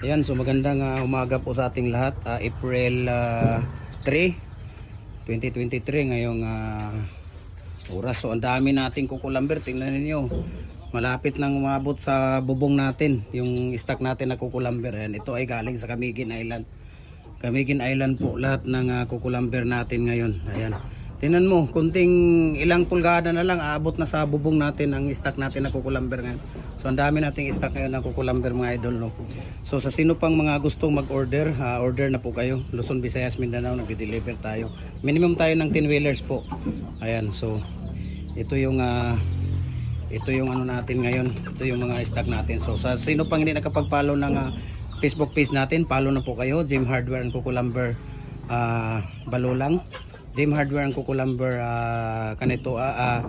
Ayan, so magandang ah, umaga po sa ating lahat. Ah, April ah, 3, 2023 ngayong ah, oras. So ang dami nating kukulamber. Tingnan ninyo. Malapit nang umabot sa bubong natin yung stock natin na kukulamber. Ayan, ito ay galing sa Camiguin Island. Camiguin Island po lahat ng uh, kukulamber natin ngayon. Ayan. Tingnan mo, kunting ilang pulgada na lang aabot na sa bubong natin ang stock natin na kukulamber ngayon. So ang dami nating stock ngayon ng kukulamber mga idol no. So sa sino pang mga gustong mag-order, ah, order na po kayo. Luzon, Visayas, Mindanao nagde-deliver tayo. Minimum tayo ng 10 wheelers po. Ayan, so ito yung ah, ito yung ano natin ngayon. Ito yung mga stock natin. So sa sino pang hindi nakapag-follow ng ah, Facebook page natin, follow na po kayo. Jim Hardware and Kukulamber ah Balulang. Jim Hardware and Kukulamber ah, kanito ah, ah,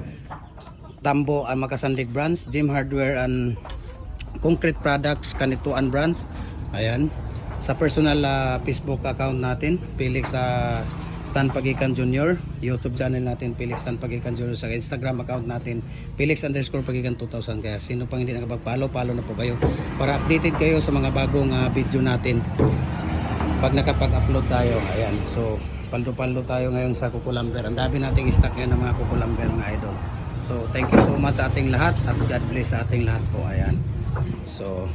Tambo ang Makasandig Brands, Jim Hardware and Concrete Products Kanituan Brands. Ayan. Sa personal ah, Facebook account natin, Felix sa Stan Pagikan Jr. YouTube channel natin, Felix Stan Pagikan Jr. Sa Instagram account natin, Felix underscore Pagikan 2000. Kaya sino pang hindi nakapag-follow, follow na po kayo para updated kayo sa mga bagong ah, video natin pag nakapag-upload tayo. Ayan. So, paldo-paldo tayo ngayon sa Kukulamber. Ang dami nating stock ngayon ng mga Kukulamber mga idol. So, thank you so much sa ating lahat at God bless sa ating lahat po. Ayan. So,